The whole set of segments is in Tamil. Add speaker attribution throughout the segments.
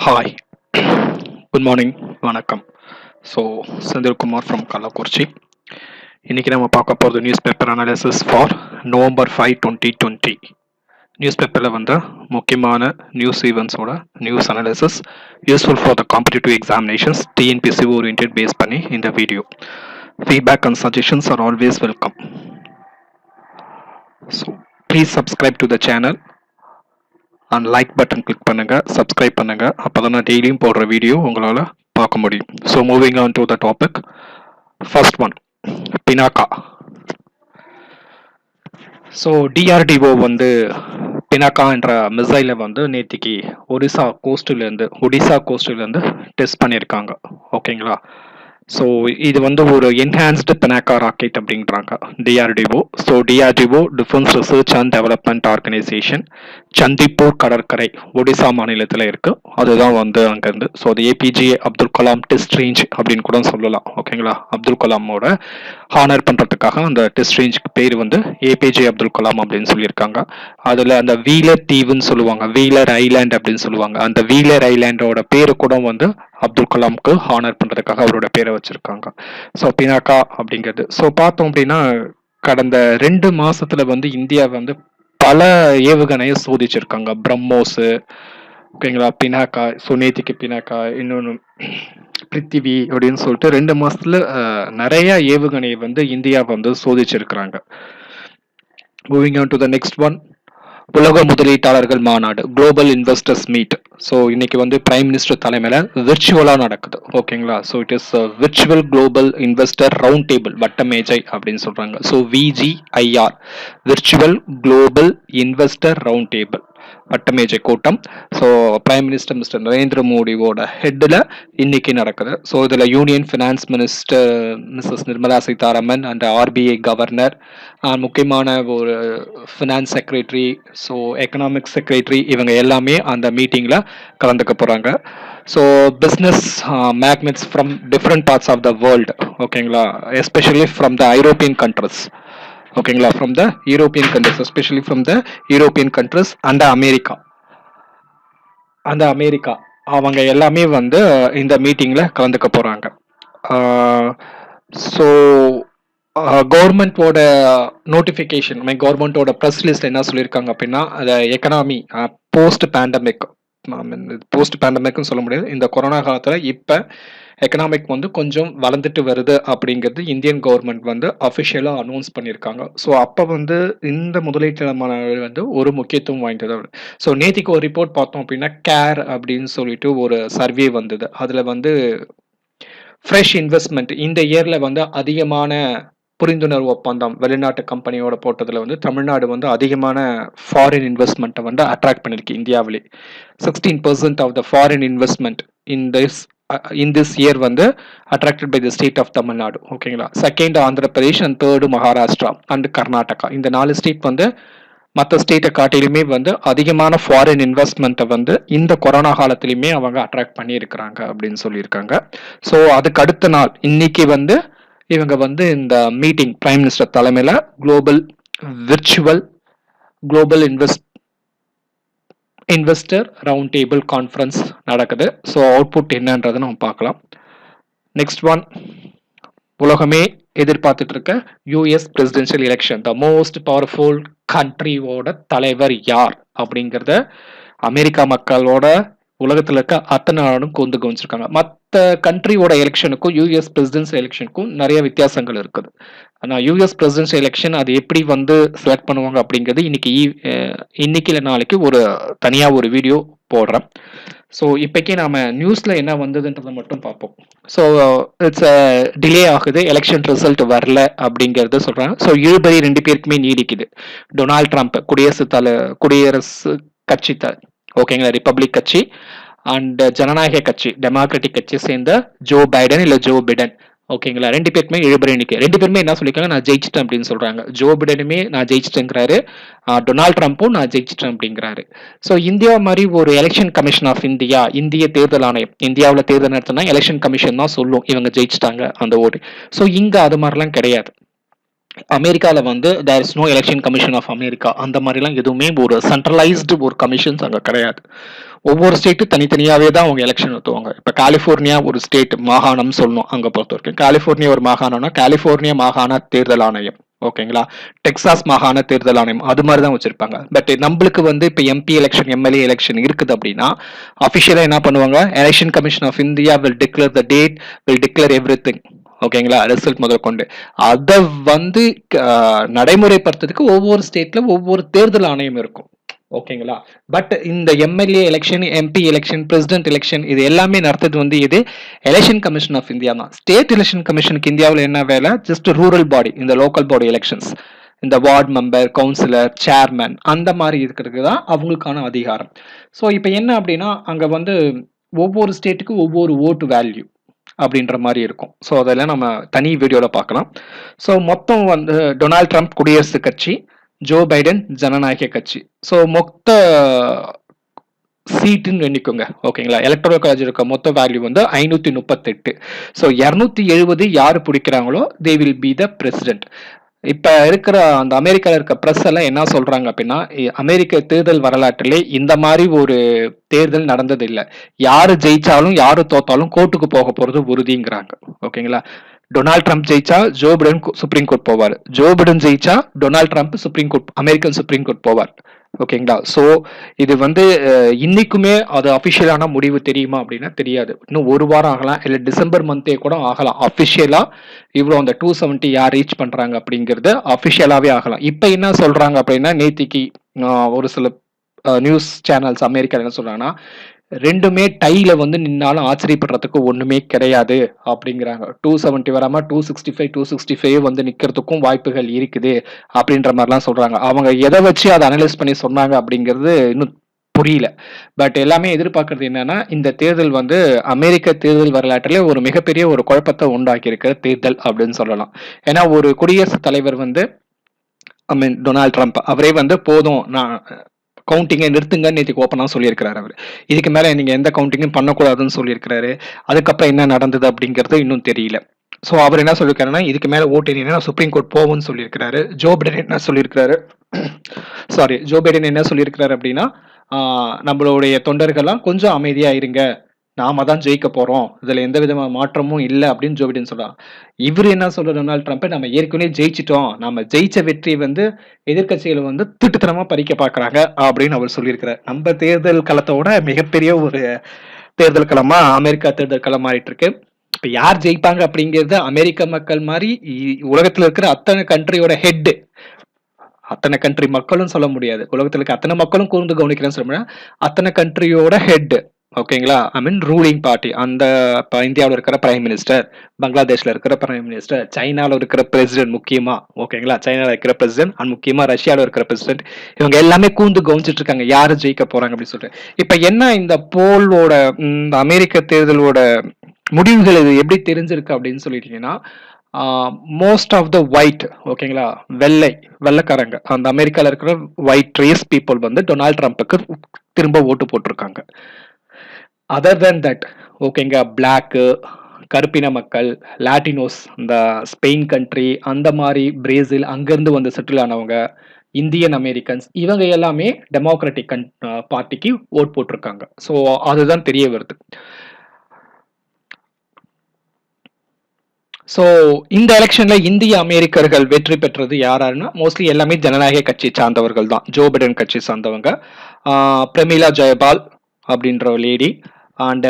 Speaker 1: ஹாய் குட் மார்னிங் வணக்கம். So Senthilkumar from Kallakurichi. இன்றைக்கி நம்ம பார்க்க போகிறது newspaper analysis for November five twenty twenty news பேப்பரில் வந்த முக்கியமான news ஈவெண்ட்ஸோட news analysis useful for the competitive examinations TNPSC orient base பண்ணி இந்த video feedback and suggestions are always welcome so please subscribe to the channel and like button click பண்ணுங்கள் சப்ஸ்கிரைப் பண்ணுங்கள் அப்போ தான் நான் டெய்லியும் போடுற வீடியோ உங்களால் பார்க்க முடியும். So moving on to the topic first one Pinaka so DRDO வந்து பினாக்கா என்ற மிசைலை வந்து நேற்றுக்கு ஒடிசா கோஸ்ட்லேருந்து ஒடிசா கோஸ்ட்லேருந்து டெஸ்ட் பண்ணியிருக்காங்க. ஓகேங்களா ஸோ இது வந்து ஒரு என்ஹான்ஸ்டு பெனாக்கா ராக்கெட் அப்படின்றாங்க. DRDO so DRDO defence research and development organisation Chandipur கடற்கரை ஒடிசா மாநிலத்தில் இருக்குது அதுதான் வந்து அங்கேருந்து. ஸோ அது APJ Abdul Kalam test range அப்படின்னு கூட சொல்லலாம். ஓகேங்களா அப்துல் கலாமோட ஹானர் பண்ணுறதுக்காக அந்த டெஸ்ட் ரேஞ்சுக்கு பேர் வந்து ஏபிஜே அப்துல் கலாம் அப்படின்னு சொல்லியிருக்காங்க. அதில் அந்த வீலர் தீவுன்னு சொல்லுவாங்க. வீலர் ஐலாண்ட் அப்படின்னு சொல்லுவாங்க. அந்த வீலர் ஐலாண்டோட பேர் கூட வந்து அப்துல் கலாமுக்கு ஹானர் பண்ணுறதுக்காக அவரோட பேரை வச்சுருக்காங்க. ஸோ பினாக்கா அப்படிங்கிறது. ஸோ பார்த்தோம் அப்படின்னா கடந்த ரெண்டு மாசத்துல வந்து இந்தியா வந்து பல ஏவுகணையை சோதிச்சிருக்காங்க. பிரம்மோஸு ஓகேங்களா? பினாக்கா சுனேதிக்கு பினாக்கா இன்னொன்று பிருத்திவி அப்படின்னு சொல்லிட்டு ரெண்டு மாசத்துல நிறைய ஏவுகணையை வந்து இந்தியா வந்து சோதிச்சிருக்கிறாங்க. Moving on to the next one உலக முதலீட்டாளர்கள் மாநாடு குளோபல் இன்வெஸ்டர்ஸ் மீட் ஸோ இன்னைக்கு வந்து பிரைம் மினிஸ்டர் தலைமையில் விர்ச்சுவலாக நடக்குது. ஓகேங்களா so it is virtual global investor round table வட்டமேஜை அப்படின்னு சொல்கிறாங்க so VGIR virtual global investor round table வட்டமேஜை கூட்டம். So prime minister mister Narendra மோடியோட ஹெட்டில் இன்னைக்கு நடக்குது. ஸோ இதில் union finance minister missus Nirmala Sitharaman and RBI governor முக்கியமான ஒரு finance secretary so economic secretary இவங்க எல்லாமே அந்த மீட்டிங்கில் கலந்துக்க போகிறாங்க so business magnets from different parts of the world ஓகேங்களா especially from the European countries ஓகேங்களா from the European countries especially from the European countries and America அந்த அமெரிக்கா அவங்க எல்லாமே வந்து இந்த மீட்டிங்கில் கலந்துக்க போகிறாங்க ஸோ கவர்மெண்ட்டோட நோட்டிஃபிகேஷன் மை கவர்மெண்ட்டோட ப்ரெஸ் லிஸ்ட் என்ன சொல்லியிருக்காங்க அப்படின்னா அந்த எக்கனாமி போஸ்ட் பேண்டமிக் போஸ்ட் பேண்டமிக்னு சொல்ல முடியாது. இந்த கொரோனா காலத்தில் இப்போ எக்கனாமிக் வந்து கொஞ்சம் வளர்ந்துட்டு வருது அப்படிங்கிறது இந்தியன் கவர்மெண்ட் வந்து அஃபிஷியலாக அனௌன்ஸ் பண்ணியிருக்காங்க. ஸோ அப்போ வந்து இந்த முதலீட்டுமான வந்து ஒரு முக்கியத்துவம் வாய்ந்தது ஸோ நேற்றுக்கு ஒரு ரிப்போர்ட் பார்த்தோம் அப்படின்னா கேர் அப்படின்னு சொல்லிட்டு ஒரு சர்வே வந்தது. அதில் வந்து ஃப்ரெஷ் இன்வெஸ்ட்மெண்ட் இந்த இயரில் வந்து அதிகமான புரிந்துணர்வு ஒப்பந்தம் வெளிநாட்டு கம்பெனியோட போட்டதில் வந்து தமிழ்நாடு வந்து அதிகமான ஃபாரின் இன்வெஸ்ட்மெண்ட்டை வந்து அட்ராக்ட் பண்ணியிருக்கு இந்தியாவிலே. Sixteen percent of the foreign investment in this in this year வந்து attracted by the state of Tamil Nadu ஓகேங்களா second Andhra Pradesh and third Maharashtra and Karnataka இந்த நாலு ஸ்டேட் வந்து மற்ற ஸ்டேட்டை காட்டிலுமே வந்து அதிகமான ஃபாரின் இன்வெஸ்ட்மெண்ட்டை வந்து இந்த கொரோனா காலத்திலையுமே அவங்க அட்ராக்ட் பண்ணியிருக்கிறாங்க அப்படின்னு சொல்லியிருக்காங்க. ஸோ அதுக்கு அடுத்த நாள் இன்னைக்கு வந்து இவங்க வந்து இந்த மீட்டிங் பிரைம் மினிஸ்டர் தலைமையில் global virtual global invest investor round table conference நடக்குது. ஸோ அவுட்புட் என்னன்றதை நம்ம பார்க்கலாம். நெக்ஸ்ட் ஒன் உலகமே எதிர்பார்த்துட்டு இருக்க US presidential election the most powerful கண்ட்ரியோட தலைவர் யார் அப்படிங்கிறத அமெரிக்கா மக்களோட உலகத்தில் இருக்க அத்தனை நாடும் கொண்டு கவனிச்சிருக்காங்க. மற்ற கண்ட்ரியோட எலெக்ஷனுக்கும் யூஎஸ் பிரசிடென்சி எலெக்ஷனுக்கும் நிறைய வித்தியாசங்கள் இருக்குது. ஆனால் யூஎஸ் பிரசிடென்சி எலெக்ஷன் அது எப்படி வந்து செலக்ட் பண்ணுவாங்க அப்படிங்கிறது இன்னைக்கு இன்னைக்கு இல்லை நாளைக்கு ஒரு தனியாக ஒரு வீடியோ போடுறேன். ஸோ இப்போக்கே நாம் நியூஸில் என்ன வந்ததுன்றதை மட்டும் பார்ப்போம். ஸோ இட்ஸ் டிலே ஆகுது எலெக்ஷன் ரிசல்ட் வரல அப்படிங்கிறத சொல்கிறாங்க ஸோ இழுபறி ரெண்டு பேருக்குமே நீடிக்குது. டொனால்ட் ட்ரம்ப் குடியரசு தலை குடியரசு கட்சி த ஓகேங்களா ரிப்பப்ளிக் கட்சி. அண்ட் uh, ஜனநாயக கட்சி டெமோக்ராட்டிக் கட்சி சேர்ந்த ஜோ பைடன் இல்லை ஜோ பிடன் ஓகேங்களா ரெண்டு பேருக்குமே இழுபறி எண்ணிக்கை ரெண்டு பேருமே என்ன சொல்லியிருக்காங்க நான் ஜெயிச்சிட்டேன் அப்படின்னு சொல்கிறாங்க ஜோ பிடனுமே நான் ஜெயிச்சிட்டேங்கிறாரு. டொனால்ட் ட்ரம்ப்பும் நான் ஜெயிச்சிட்டேன் அப்படிங்கிறாரு. ஸோ இந்தியா மாதிரி ஒரு எலெக்ஷன் கமிஷன் ஆஃப் இந்தியா இந்திய தேர்தல் ஆணையம் இந்தியாவில் தேர்தல் நடத்தினா எலெக்ஷன் கமிஷன் தான் சொல்லும். இவங்க ஜெயிச்சிட்டாங்க அந்த ஓட்டு. ஸோ இங்கே அது மாதிரிலாம் கிடையாது. அமெரிக்காவில் வந்து there is no election commission of America அந்த மாதிரிலாம் எதுவுமே ஒரு சென்ட்ரலைஸ்டு ஒரு கமிஷன்ஸ் அங்கே கிடையாது. ஒவ்வொரு ஸ்டேட்டு தனித்தனியாகவே தான் அவங்க எலெக்ஷன் நடத்துவாங்க. இப்போ கலிஃபோர்னியா ஒரு ஸ்டேட் மாகாணம் சொல்லணும் அங்கே பொறுத்த வரைக்கும். கலிஃபோர்னியா ஒரு மாகாணம்னா கலிஃபோர்னியா மாகாண தேர்தல் ஆணையம். ஓகேங்களா டெக்சாஸ் மாகாண தேர்தல் ஆணையம். அது மாதிரி தான் வச்சிருப்பாங்க. பட் நம்மளுக்கு வந்து இப்போ எம்பி எலெக்ஷன் எம்எல்ஏ எலெக்ஷன் இருக்குது அப்படின்னா அஃபிஷியலாக என்ன பண்ணுவாங்க? Election commission of India will declare the date will declare everything ஓகேங்களா ரிசல்ட் முதல் கொண்டு. அதை வந்து நடைமுறைப்படுத்துறதுக்கு ஒவ்வொரு ஸ்டேட்ல ஒவ்வொரு தேர்தல் ஆணையம் இருக்கும். ஓகேங்களா? பட் இந்த MLA election MP election president election இது எல்லாமே நடத்துறது வந்து இது எலெக்ஷன் கமிஷன் ஆஃப் இந்தியா தான். ஸ்டேட் எலெக்ஷன் கமிஷனுக்கு இந்தியாவில் என்ன வேலை? ஜஸ்ட் ரூரல் பாடி இந்த லோக்கல் பாடி எலெக்ஷன்ஸ் இந்த வார்டு மெம்பர் கவுன்சிலர் சேர்மேன் அந்த மாதிரி இருக்கிறதுக்கு தான் அவங்களுக்கான அதிகாரம். ஸோ இப்போ என்ன அப்படின்னா அங்கே வந்து ஒவ்வொரு ஸ்டேட்டுக்கு ஒவ்வொரு ஓட்டு வேல்யூ அப்படின்ற மாதிரி இருக்கும். ஸோ அதெல்லாம் நம்ம தனி வீடியோவில் பார்க்கலாம். ஸோ மொத்தம் வந்து டொனால்ட் ட்ரம்ப் குடியரசுக் கட்சி ஜோ பைடன் ஜனநாயக கட்சி. ஸோ மொத்த சீட்டுன்னு எண்ணிக்கோங்க ஓகேங்களா? எலக்ட்ரல் காலேஜ் இருக்க மொத்த வேல்யூ வந்து ஐநூற்றி முப்பத்தெட்டு. ஸோ இரநூத்தி எழுபது யார் பிடிக்கிறாங்களோ they will be the president இப்போ இருக்கிற அந்த அமெரிக்காவில் இருக்க ப்ரெஸ் எல்லாம் என்ன சொல்றாங்க அப்படின்னா அமெரிக்க தேர்தல் வரலாற்றிலே இந்த மாதிரி ஒரு தேர்தல் நடந்தது இல்லை யாரு ஜெயிச்சாலும் யாரு தோத்தாலும் கோர்ட்டுக்கு போக போறது உறுதிங்கிறாங்க ஓகேங்களா? டொனால்ட் ட்ரம்ப் ஜெயிச்சா ஜோ பிடன் சுப்ரீம் கோர்ட் போவார். ஜோ பிடன் ஜெயிச்சா Donald Trump supreme court American supreme court போவார். ஓகேங்களா? ஸோ இது வந்து இன்னைக்குமே அது அஃபிஷியலான முடிவு தெரியுமா அப்படின்னா தெரியாது. இன்னும் ஒரு வாரம் ஆகலாம். இல்லை டிசம்பர் மந்தே கூட ஆகலாம். அஃபிஷியலாக இவ்வளோ அந்த டூ செவன்ட்டி யார் ரீச் பண்ணுறாங்க அப்படிங்கிறது அஃபிஷியலாகவே ஆகலாம். இப்போ என்ன சொல்கிறாங்க அப்படின்னா நேத்திக்கு ஒரு சில நியூஸ் சேனல்ஸ் அமெரிக்கா என்ன சொல்கிறாங்கன்னா ரெண்டுமே டைல வந்து நின்னாலும் ஆச்சரியப்படுறதுக்கு ஒன்றுமே கிடையாது அப்படிங்கிறாங்க. டூ செவன்ட்டி வராமல் two sixty five two sixty five வந்து நிற்கிறதுக்கும் வாய்ப்புகள் இருக்குது அப்படின்ற மாதிரிலாம் சொல்கிறாங்க அவங்க எதை வச்சு அதை அனலைஸ் பண்ணி சொன்னாங்க அப்படிங்கிறது இன்னும் புரியல. பட் எல்லாமே எதிர்பார்க்கறது என்னன்னா இந்த தேர்தல் வந்து அமெரிக்க தேர்தல் வரலாற்றிலே ஒரு மிகப்பெரிய ஒரு குழப்பத்தை உண்டாக்கி இருக்கிற தேர்தல் அப்படின்னு சொல்லலாம். ஏன்னா ஒரு குடியரசுத் தலைவர் வந்து ஐ மீன் டொனால்ட் ட்ரம்ப் அவரே வந்து போதும் நான் கவுண்டிங்கை நிறுத்துங்கன்னு நேற்றுக்கு ஓப்பனாக சொல்லியிருக்கிறாரு அவர். இதுக்கு மேலே நீங்கள் எந்த கவுண்டிங்கும் பண்ணக்கூடாதுன்னு சொல்லியிருக்கிறாரு. அதுக்கப்புறம் என்ன நடந்தது அப்படிங்கிறது இன்னும் தெரியல. ஸோ அவர் என்ன சொல்லியிருக்காருன்னா இதுக்கு மேலே ஓட்டு சுப்ரீம் கோர்ட் போகும்னு சொல்லியிருக்கிறாரு. ஜோ பைடன் என்ன சொல்லியிருக்கிறாரு? சாரி ஜோ பைடன் என்ன சொல்லியிருக்கிறாரு அப்படின்னா நம்மளுடைய தொண்டர்கள்லாம் கொஞ்சம் அமைதியாக இருங்க. நாம தான் ஜெயிக்க போறோம். இதுல எந்த விதமான மாற்றமும் இல்லை அப்படின்னு ஜோ பிடன் சொல்கிறான் இவர் என்ன சொல்ற டொனால்ட் ட்ரம்ப் நம்ம ஏற்கனவே ஜெயிச்சிட்டோம். நம்ம ஜெயிச்ச வெற்றி வந்து எதிர்கட்சிகள் வந்து திட்டுத்தனமாக பறிக்க பார்க்குறாங்க அப்படின்னு அவர் சொல்லியிருக்கிறார். நம்ம தேர்தல் களத்தோட மிகப்பெரிய ஒரு தேர்தல் களமா அமெரிக்கா தேர்தல் களம் மாறிட்டு இருக்கு இப்ப யார் ஜெயிப்பாங்க அப்படிங்கிறது அமெரிக்க மக்கள் மாதிரி உலகத்தில் உலகத்துல இருக்கிற அத்தனை கண்ட்ரியோட ஹெட் அத்தனை கண்ட்ரி மக்களும் சொல்ல முடியாது. உலகத்துல இருக்க அத்தனை மக்களும் கூர்ந்து கவனிக்கிறேன்னு சொல்ல முடியாது. அத்தனை கண்ட்ரியோட ஹெட் ஓகேங்களா? ஐ மீன் ரூலிங் பார்ட்டி அந்த இப்போ இந்தியாவில் இருக்கிற பிரைம் மினிஸ்டர் பங்களாதேஷ்ல இருக்கிற பிரைம் மினிஸ்டர் சைனாவில் இருக்கிற பிரசிடென்ட் முக்கியமாக ஓகேங்களா? சைனால இருக்கிற பிரசிடென்ட் அண்ட் முக்கியமாக ரஷ்யாவில் இருக்கிற பிரசிடென்ட் இவங்க எல்லாமே கூந்து கவனிச்சிட்டு இருக்காங்க யார் ஜெயிக்க போகிறாங்க அப்படின்னு சொல்லிட்டு. இப்போ என்ன இந்த போலோட இந்த அமெரிக்க தேர்தலோட முடிவுகள் இது எப்படி தெரிஞ்சிருக்கு அப்படின்னு சொல்லிட்டீங்கன்னா மோஸ்ட் ஆஃப் த ஒயிட் ஓகேங்களா? வெள்ளை வெள்ளைக்காரங்க. அந்த அமெரிக்காவில் இருக்கிற ஒயிட் ரேஸ் பீப்புள் வந்து டொனால்ட் ட்ரம்ப்புக்கு திரும்ப ஓட்டு போட்டிருக்காங்க. அதர் தென் தட் ஓகேங்க பிளாக்கு கருப்பின மக்கள் லாட்டினோஸ் இந்த ஸ்பெயின் கண்ட்ரி அந்த மாதிரி பிரேசில் அங்கேருந்து வந்து செட்டில் ஆனவங்க இந்தியன் அமெரிக்கன்ஸ் இவங்க எல்லாமே டெமோக்ராட்டிக் கன் பார்ட்டிக்கு ஓட் போட்டிருக்காங்க. ஸோ அதுதான் தெரிய வருது. ஸோ இந்த எலெக்ஷனில் இந்திய அமெரிக்கர்கள் வெற்றி பெற்றது யாராருன்னா மோஸ்ட்லி எல்லாமே ஜனநாயக கட்சி சார்ந்தவர்கள் தான் ஜோ பிடன் கட்சி சார்ந்தவங்க. ஆஹ் பிரமிளா ஜெயபால் அப்படின்ற லேடி அண்ட்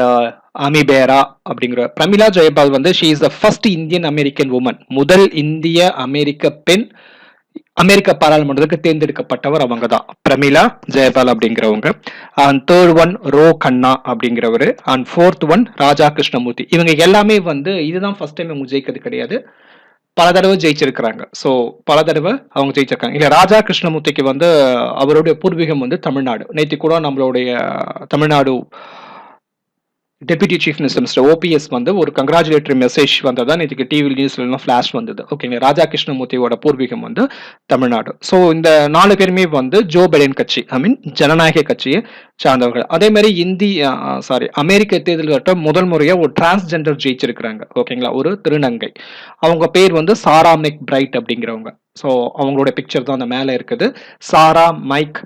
Speaker 1: அமி பேரா அப்படிங்கிற பிரமிளா ஜெயபால் வந்து she is the first Indian American woman முதல் இந்திய அமெரிக்க பெண் அமெரிக்க பாராளுமன்றத்துக்கு தேர்ந்தெடுக்கப்பட்டவர் அவங்க தான் பிரமிளா ஜெயபால் அப்படிங்கிறவங்க. And third one Ro Khanna அப்படிங்கிறவர். And fourth one Raja Krishnamoorthi இவங்க எல்லாமே வந்து இதுதான் ஃபர்ஸ்ட் டைம் இவங்க ஜெயிக்கிறது கிடையாது. பல தடவை ஜெயிச்சிருக்கிறாங்க. ஸோ பல தடவை அவங்க ஜெயிச்சிருக்காங்க. இல்லை ராஜா கிருஷ்ணமூர்த்திக்கு வந்து அவருடைய பூர்வீகம் வந்து தமிழ்நாடு. நேற்று கூட நம்மளுடைய Tamil Nadu deputy chief minister mister OPS வந்து ஒரு கங்க்ராச்சுலேட்டரி மெசேஜ் வந்ததா இதுக்கு டிவி நியூஸ்லாம் ஃபிளாஷ் வந்தது. ஓகேங்க ராஜா கிருஷ்ணமூர்த்தியோட பூர்வீகம் வந்து தமிழ்நாடு. ஸோ இந்த நாலு பேருமே வந்து ஜோ பைடன் கட்சி ஐ மீன் ஜனநாயக கட்சியை சார்ந்தவர்கள். அதே மாதிரி இந்தி சாரி அமெரிக்க தேர்தல்கிட்ட முதல் முறையாக ஒரு டிரான்ஸ்ஜெண்டர் ஜெயிச்சிருக்கிறாங்க. ஓகேங்களா ஒரு திருநங்கை. அவங்க பேர் வந்து சாரா மெக் பிரைட் அப்படிங்கிறவங்க. ஸோ அவங்களோட பிக்சர் தான் அந்த மேலே இருக்குது. Sarah mic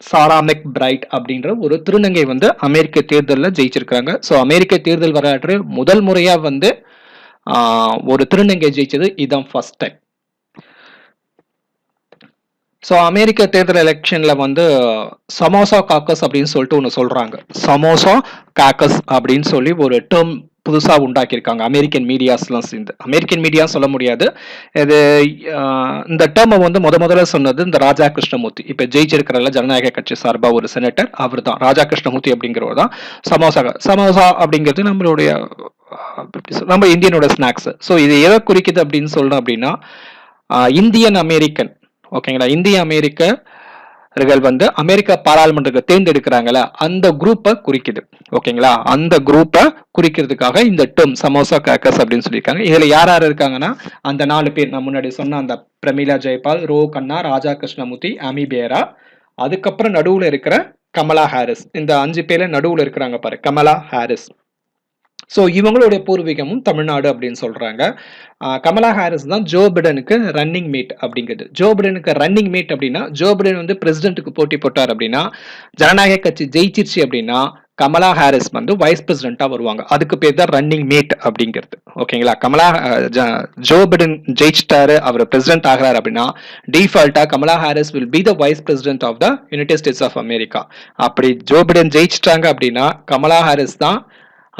Speaker 1: Sarah McBride அப்படின்ற ஒரு திருநங்கை வந்து அமெரிக்க தேர்தலில் ஜெயிச்சிருக்காங்க. ஸோ அமெரிக்க தேர்தல் வரலாற்று முதல் முறையாக வந்து ஒரு திருநங்கை ஜெயிச்சது இதுதான் ஃபர்ஸ்ட் டைம் ஸோ அமெரிக்க தேர்தல் எலெக்ஷனில் வந்து சமோசா காக்கஸ் அப்படின்னு சொல்லிட்டு ஒன்று சொல்கிறாங்க சமோசா காக்கஸ் அப்படின்னு சொல்லி ஒரு டேர்ம் புதுசாக உண்டாக்கியிருக்காங்க. அமெரிக்கன் மீடியாஸ்லாம் சேர்ந்து. அமெரிக்கன் மீடியா சொல்ல முடியாது. இது இந்த டேர்மை வந்து முத முதல்ல சொன்னது இந்த ராஜா கிருஷ்ணமூர்த்தி இப்போ ஜெயிச்சிருக்கிறல ஜனநாயக கட்சி சார்பாக ஒரு செனட்டர் அவர் தான் ராஜா கிருஷ்ணமூர்த்தி அப்படிங்கிறவர் தான். சமோசா சமோசா அப்படிங்கிறது நம்மளுடைய நம்ம இந்தியனோட ஸ்நாக்ஸ் ஸோ இது எதை குறிக்குது அப்படின்னு சொல்லணும் அப்படின்னா இந்தியன் அமெரிக்கன். ஓகேங்களா? இந்திய அமெரிக்கர்கள் வந்து அமெரிக்க பாராளுமன்றத்தை தேர்ந்தெடுக்கிறாங்கல்ல அந்த குரூப்பை குறிக்குது. ஓகேங்களா? அந்த குரூப்பை குறிக்கிறதுக்காக இந்த டேர்ம் சமோசா கேக்கஸ் அப்படின்னு சொல்லியிருக்காங்க. இதில் யார் யார் இருக்காங்கன்னா அந்த நாலு பேர். நான் முன்னாடி சொன்ன அந்த பிரமீலா ஜெயபால் ரோ கண்ணா ராஜா கிருஷ்ணமூர்த்தி அமி பேரா. அதுக்கப்புறம் நடுவில் இருக்கிற கமலா ஹாரிஸ். இந்த அஞ்சு பேர்ல நடுவில் இருக்கிறாங்க பாரு கமலா ஹாரிஸ். ஸோ இவங்களுடைய பூர்வீகமும் தமிழ்நாடு அப்படின்னு சொல்கிறாங்க கமலா ஹாரிஸ் தான் ஜோ பிடனுக்கு ரன்னிங் மீட் அப்படிங்கிறது. ஜோ பிடனுக்கு ரன்னிங் மீட் அப்படின்னா ஜோ பிடன் வந்து பிரசிடென்ட்டுக்கு போட்டி போட்டார் அப்படின்னா ஜனநாயக கட்சி ஜெயிச்சிருச்சு அப்படின்னா கமலா ஹாரிஸ் வந்து வைஸ் பிரசிடென்ட்டாக வருவாங்க. அதுக்கு பேர் தான் ரன்னிங் மீட் அப்படிங்கிறது. ஓகேங்களா கமலா ஜ- ஜோ பிடன் ஜெயிச்சிட்டாரு அவர் பிரசிடென்ட் ஆகிறார் அப்படின்னா டிஃபால்ட்டாக Kamala Harris will be the vice president of the United States of America அப்படி ஜோ பிடன் ஜெயிச்சிட்டாங்க அப்படின்னா கமலா ஹாரிஸ் தான்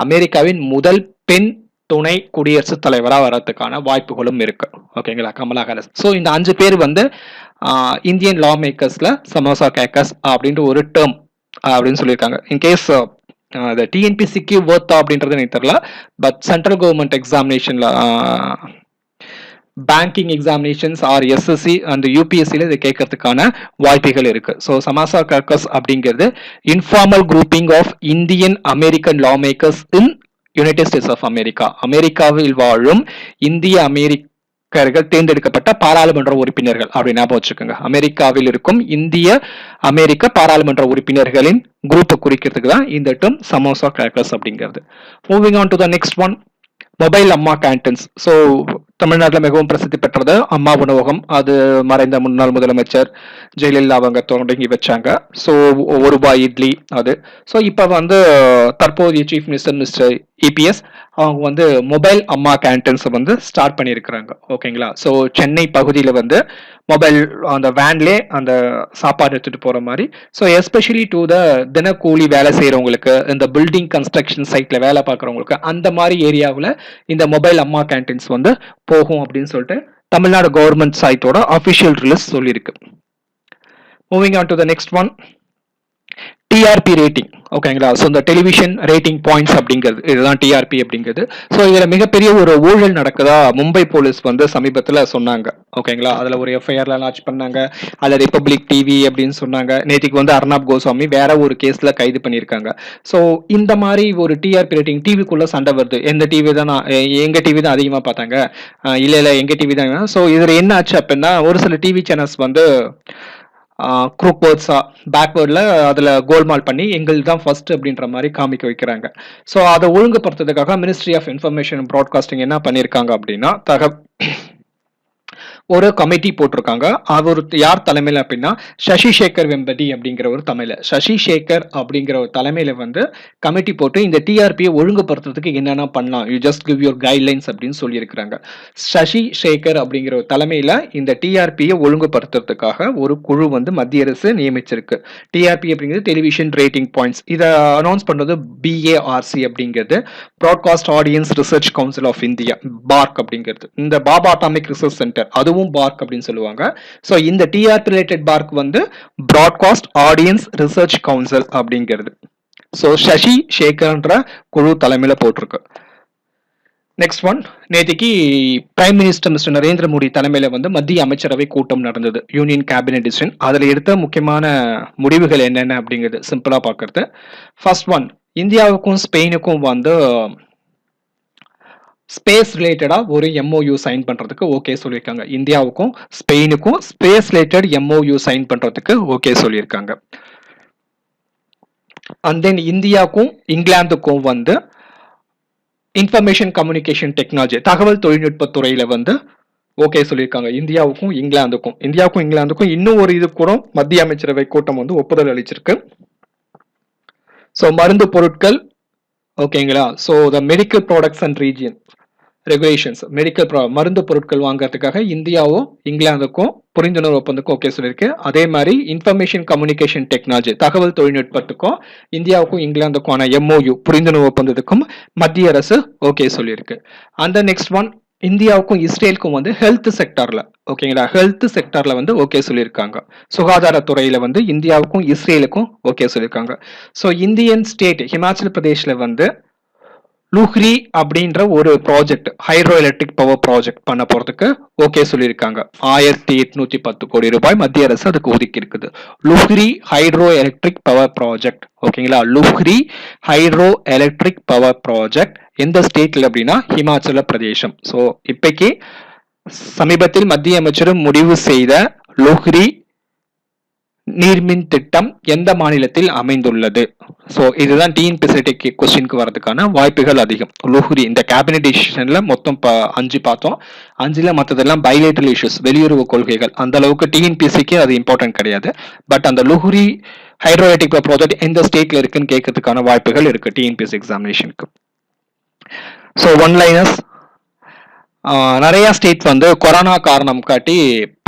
Speaker 1: அமெரிக்காவின் முதல் பெண் துணை குடியரசுத் தலைவராக வர்றதுக்கான வாய்ப்புகளும் இருக்கு. ஓகேங்களா கமலா ஹாரிஸ். ஸோ இந்த அஞ்சு பேர் வந்து இந்தியன் லா மேக்கர்ஸ்ல சமோசா கேக்கர்ஸ் அப்படின்ற ஒரு டேர்ம் அப்படின்னு சொல்லியிருக்காங்க. இன்கேஸ் டிஎன்பிசிக்கு ஒர்த்தா அப்படின்றது எனக்கு தெரியல. பட் சென்ட்ரல் கவர்மெண்ட் எக்ஸாமினேஷன்ல பேங்கிங் எக்ஸாமினேஷன்ஸ் ஆர் எஸ்எஸ்சி அந்த யூபிஎஸ்சியில் இதை கேட்கறதுக்கான வாய்ப்புகள் இருக்கு. ஸோ சமாசா கர்கஸ் அப்படிங்கிறது informal grouping of Indian American lawmakers in United States of America அமெரிக்காவில் வாழும் இந்திய அமெரிக்கர்கள் தேர்ந்தெடுக்கப்பட்ட பாராளுமன்ற உறுப்பினர்கள் அப்படி ஞாபகம் வச்சுக்கோங்க. அமெரிக்காவில் இருக்கும் இந்திய அமெரிக்க பாராளுமன்ற உறுப்பினர்களின் குரூப்பை குறிக்கிறதுக்கு தான் இந்த டேர்ம் சமோசா கேக்கஸ் அப்படிங்கிறது. Moving on to the next one mobile Amma canteens so தமிழ்நாட்டில் மிகவும் பிரசித்தி பெற்றது அம்மா உணவகம். அது மறைந்த முன்னாள் முதலமைச்சர் ஜெயலலிதா அவங்க தொடங்கி வச்சாங்க. ஸோ ஒரு ரூபாய் இட்லி அது. ஸோ இப்போ வந்து தற்போதைய சீஃப் மினிஸ்டர் மிஸ்டர் இபிஎஸ் அவங்க வந்து மொபைல் அம்மா கேன்டீன்ஸ் வந்து ஸ்டார்ட் பண்ணியிருக்கிறாங்க. ஓகேங்களா ஸோ சென்னை பகுதியில் வந்து மொபைல் அந்த வேன்லே அந்த சாப்பாடு எடுத்துகிட்டு போகிற மாதிரி. ஸோ எஸ்பெஷலி டு த தினக்கூலி வேலை செய்கிறவங்களுக்கு இந்த பில்டிங் கன்ஸ்ட்ரக்ஷன் சைட்டில் வேலை பார்க்குறவங்களுக்கு அந்த மாதிரி ஏரியாவில் இந்த மொபைல் அம்மா கேன்டீன்ஸ் வந்து போகும் அப்படின்னு சொல்லிட்டு தமிழ்நாடு கவர்மெண்ட் சைட்டோட அஃபிஷியல் ரிலீஸ் சொல்லியிருக்கு. Moving on to the next one TRP rating ஓகேங்களா ஸோ இந்த டெலிவிஷன் ரேட்டிங் பாயிண்ட்ஸ் அப்படிங்கிறது இதுதான் டிஆர்பி அப்படிங்கிறது. ஸோ இதில் மிகப்பெரிய ஒரு ஊழல் நடக்குதா? மும்பை போலீஸ் வந்து சமீபத்தில் சொன்னாங்க ஓகேங்களா அதில் ஒரு எஃப்ஐஆர்ல லான்ச் பண்ணாங்க அதில் ரிப்பப்ளிக் டிவி அப்படின்னு சொன்னாங்க. நேற்றுக்கு வந்து அர்ணாப் கோஸ்வாமி வேற ஒரு கேஸில் கைது பண்ணியிருக்காங்க. ஸோ இந்த மாதிரி ஒரு டிஆர்பி ரேட்டிங் டிவிக்குள்ளே சண்டை வருது. எந்த டிவி தான் நான் எங்கள் டிவி தான் அதிகமாக பார்த்தாங்க? இல்லை இல்லை எங்கள் டிவி தான். ஸோ இதில் என்ன ஆச்சு அப்படின்னா ஒரு சில டிவி சேனல்ஸ் வந்து குரூக்வேர்ட்ஸாக பேக்வேர்டில் அதில் கோல்மால் பண்ணி எங்கள் தான் ஃபர்ஸ்ட் அப்படின்ற மாதிரி காமிக்க வைக்கிறாங்க. ஸோ அதை ஒழுங்குபடுத்துறதுக்காக மினிஸ்ட்ரி ஆஃப் இன்ஃபர்மேஷன் ப்ராட்காஸ்டிங் என்ன பண்ணியிருக்காங்க அப்படின்னா தக ஒரு கமிட்டி போட்டிருக்காங்க. அவர் யார் தலைமையில் அப்படின்னா சசி சேகர் வெம்பதி அப்படிங்கிற ஒரு தமிழ்ல சசி சேகர் அப்படிங்கிற ஒரு தலைமையில் வந்து கமிட்டி போட்டு இந்த டிஆர்பியை ஒழுங்குபடுத்துறதுக்கு என்னென்ன பண்ணலாம்? You just give your guidelines அப்படின்னு சொல்லியிருக்கிறாங்க. சசி சேகர் அப்படிங்கிற ஒரு தலைமையில் இந்த டிஆர்பியை ஒழுங்குபடுத்துறதுக்காக ஒரு குழு வந்து மத்திய அரசு நியமிச்சிருக்கு. டிஆர்பி அப்படிங்கிறது டெலிவிஷன் ரேட்டிங் பாயிண்ட்ஸ் இதை அனௌன்ஸ் பண்ணுறது பிஏஆர்சி அப்படிங்கிறது broadcast audience research council of India BARC அப்படிங்கிறது. இந்த பாபா அட்டாமிக் ரிசர்ச் சென்டர் அதுவும் பார்க் அப்படின்னு சொல்லுவாங்க. ஸோ இந்த டிஆர்பி ரிலேட்டட் பார்க் வந்து ப்ராட்காஸ்ட் ஆடியன்ஸ் ரிசர்ச் கவுன்சில் அப்படிங்கிறது. ஸோ சசி சேகர்ன்ற குழு தலைமையில் போட்டிருக்கு. நெக்ஸ்ட் ஒன் நேற்றுக்கு prime minister mister Narendra Modi தலைமையில் வந்து மத்திய அமைச்சரவை கூட்டம் நடந்தது. யூனியன் கேபினெட் டிசிஷன் அதில் எடுத்த முக்கியமான முடிவுகள் என்னென்ன அப்படிங்கிறது சிம்பிளாக பார்க்கறது. ஃபர்ஸ்ட் ஒன் இந்தியாவுக்கும் ஸ்பெயினுக்கும் வந்து ஸ்பேஸ் ரிலேட்டடாக ஒரு எம்ஓயு சைன் பண்ணுறதுக்கு ஓகே சொல்லியிருக்காங்க. இந்தியாவுக்கும் ஸ்பெயினுக்கும் ஸ்பேஸ் ரிலேட்டட் எம்ஓயு சைன் பண்ணுறதுக்கு ஓகே சொல்லியிருக்காங்க. அண்ட் தென் இந்தியாவுக்கும் இங்கிலாந்துக்கும் வந்து இன்ஃபர்மேஷன் கம்யூனிகேஷன் டெக்னாலஜி தகவல் தொழில்நுட்பத் துறையில் வந்து ஓகே சொல்லியிருக்காங்க. இந்தியாவுக்கும் இங்கிலாந்துக்கும். இந்தியாவுக்கும் இங்கிலாந்துக்கும் இன்னும் ஒரு இது கூட மத்திய அமைச்சரவை கூட்டம் வந்து ஒப்புதல் அளிச்சிருக்கு. ஸோ மருந்து பொருட்கள் ஓகேங்களா so the medical products and region regulations medical மருந்து பொருட்கள் வாங்குறதுக்காக இந்தியாவும் இங்கிலாந்துக்கும் புரிந்துணர்வு ஒப்பந்தத்துக்கும் ஓகே சொல்லியிருக்கு. அதே மாதிரி இன்ஃபர்மேஷன் கம்யூனிகேஷன் டெக்னாலஜி தகவல் தொழில்நுட்பத்துக்கும் இந்தியாவுக்கும் இங்கிலாந்துக்கான எம்ஓயு புரிந்துணர்வு ஒப்பந்தத்துக்கும் மத்திய அரசு ஓகே சொல்லியிருக்கு. அந்த நெக்ஸ்ட் ஒன் இந்தியாவுக்கும் இஸ்ரேலுக்கும் வந்து ஹெல்த் செக்டாரில் ஓகேங்களா ஹெல்த் செக்டாரில் வந்து ஓகே சொல்லியிருக்காங்க. சுகாதாரத்துறையில வந்து இந்தியாவுக்கும் இஸ்ரேலுக்கும் ஓகே சொல்லியிருக்காங்க. ஸோ இந்தியன் ஸ்டேட் ஹிமாச்சல் பிரதேஷ்ல வந்து லுஹ்ரி அப்படின்ற ஒரு project hydro electric power project பண்ண போறதுக்கு ஓகே சொல்லியிருக்காங்க. ஆயிரத்தி எட்நூத்தி பத்து கோடி ரூபாய் மத்திய அரசு அதுக்கு ஒதுக்கி இருக்குது Luhri hydro electric power project ஓகேங்களா Luhri hydro electric power project எந்த ஸ்டேட்ல அப்படின்னா ஹிமாச்சல பிரதேசம். ஸோ இப்பைக்கு சமீபத்தில் மத்திய அமைச்சரும் முடிவு செய்த லுஹ்ரி நீர்மின் திட்டம் எந்த மாநிலத்தில் அமைந்துள்ளது? ஸோ இதுதான் டிஎன்பிசிடிக்கு கொஸ்டினுக்கு வரதுக்கான வாய்ப்புகள் அதிகம். லுஹுரி இந்த கேபினெட் டிசிஷனில் மொத்தம் அஞ்சு பார்த்தோம். அஞ்சில் மற்றதெல்லாம் பைலேட்டல் இஷ்யூஸ் வெளியுறவு கொள்கைகள். அந்த அளவுக்கு டிஎன்பிசிக்கு அது இம்பார்ட்டன்ட் கிடையாது. பட் அந்த லுஹுரி ஹைட்ரோஎட்டிக் ப்ராஜெக்ட் எந்த ஸ்டேட்ல இருக்குன்னு கேட்கறதுக்கான வாய்ப்புகள் இருக்கு டிஎன்பிசி எக்ஸாமினேஷனுக்கு ஸோ ஒன் லைனஸ் நிறைய ஸ்டேட் வந்து கொரோனா காரணம் காட்டி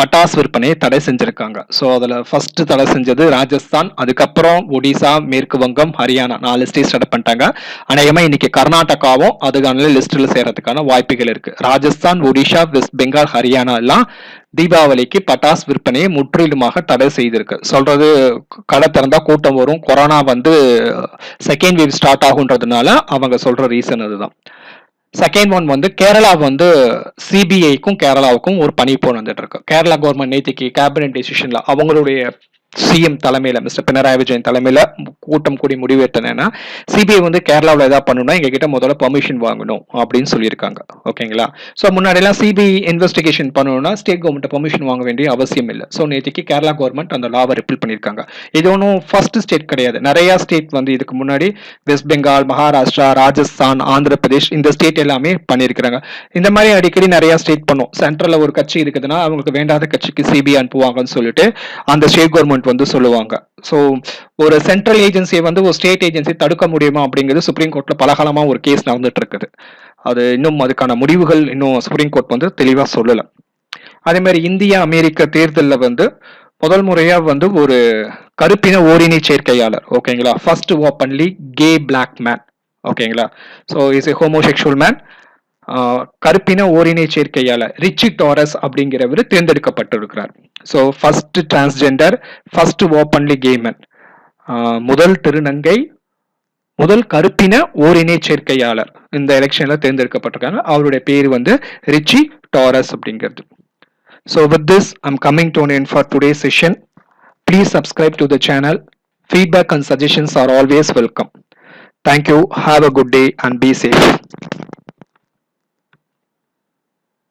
Speaker 1: பட்டாசு விற்பனையை தடை செஞ்சிருக்காங்க. ஸோ அதில் ஃபர்ஸ்ட் தடை செஞ்சது ராஜஸ்தான் அதுக்கப்புறம் ஒடிசா மேற்கு வங்கம் ஹரியானா நாலு ஸ்டேட்ஸ் தடை பண்ணிட்டாங்க. அநேகமாக இன்னைக்கு கர்நாடகாவும் அதுக்கான லிஸ்ட்டில் சேர்றதுக்கான வாய்ப்புகள் இருக்கு. ராஜஸ்தான் ஒடிஷா வெஸ்ட் பெங்கால் ஹரியானா எல்லாம் தீபாவளிக்கு பட்டாசு விற்பனையை முற்றிலுமாக தடை செய்திருக்கு. சொல்றது கடை திறந்தா கூட்டம் வரும். கொரோனா வந்து செகண்ட் வேவ் ஸ்டார்ட் ஆகுன்றதுனால அவங்க சொல்ற ரீசன் அதுதான். செகண்ட் ஒன் வந்து கேரளா வந்து சிபிஐக்கும் கேரளாவுக்கும் ஒரு பணி போன் வந்துட்டு இருக்கு. கேரளா கவர்மெண்ட் நேத்திக்கு கேபினட் டெசிஷன்ல அவங்களுடைய சிஎம் தலைமையில மிஸ்டர் பினராயி விஜயன் தலைமையில கூட்டம் கூடி முடிவெடுத்தனா சிபிஐ வந்து கேரளாவில் ஏதாவது பண்ணணும்னா எங்ககிட்ட முதல்ல பெர்மிஷன் வாங்கணும் அப்படின்னு சொல்லியிருக்காங்க. ஓகேங்களா? ஸோ முன்னாடிலாம் சிபிஐ இன்வெஸ்டிகேஷன் பண்ணணும்னா ஸ்டேட் கவர்மெண்ட் பெர்மிஷன் வாங்க வேண்டிய அவசியம் இல்லை. ஸோ நேற்றுக்கு கேரளா கவர்மெண்ட் அந்த லாவை ரிப்பீல் பண்ணியிருக்காங்க. இது ஒன்றும் ஃபர்ஸ்ட் ஸ்டேட் கிடையாது. நிறைய ஸ்டேட் வந்து இதுக்கு முன்னாடி வெஸ்ட் பெங்கால் மகாராஷ்டிரா ராஜஸ்தான் ஆந்திர பிரதேஷ் இந்த ஸ்டேட் எல்லாமே பண்ணியிருக்கிறாங்க. இந்த மாதிரி அடிக்கடி நிறைய ஸ்டேட் பண்ணும். சென்ட்ரலில் ஒரு கட்சி இருக்குதுன்னா அவங்களுக்கு வேண்டாத கட்சிக்கு சிபிஐ அனுப்புவாங்கன்னு சொல்லிட்டு அந்த ஸ்டேட் கவர்மெண்ட் கவர்மெண்ட் வந்து சொல்லுவாங்க. ஸோ ஒரு சென்ட்ரல் ஏஜென்சியை வந்து ஒரு ஸ்டேட் ஏஜென்சி தடுக்க முடியுமா அப்படிங்கிறது சுப்ரீம் கோர்ட்ல பலகாலமாக ஒரு கேஸ் நடந்துட்டு இருக்குது அது இன்னும் அதுக்கான முடிவுகள் இன்னும் சுப்ரீம் கோர்ட் வந்து தெளிவா சொல்லல. அதே மாதிரி இந்தியா அமெரிக்க தேர்தலில் வந்து முதல் முறையாக வந்து ஒரு கருப்பின ஓரினை சேர்க்கையாளர் ஓகேங்களா? First openly gay black man ஓகேங்களா? So is a homosexual man கருப்பின ஓரினை சேர்க்கையாளர் ரிச்சி டாரஸ் அப்படிங்கிறவர் தேர்ந்தெடுக்கப்பட்டிருக்கிறார். So first transgender first openly gay man முதல் திருநங்கை முதல் கருப்பின ஓரினை சேர்க்கையாளர் இந்த எலெக்ஷன்ல தேர்ந்தெடுக்கப்பட்டிருக்காங்க. அவருடைய பேர் வந்து ரிச்சி டாரஸ் அப்படிங்கிறது. So with this I'm coming to end for today session please subscribe to the channel feedback and suggestions are always welcome thank you have a good day and be safe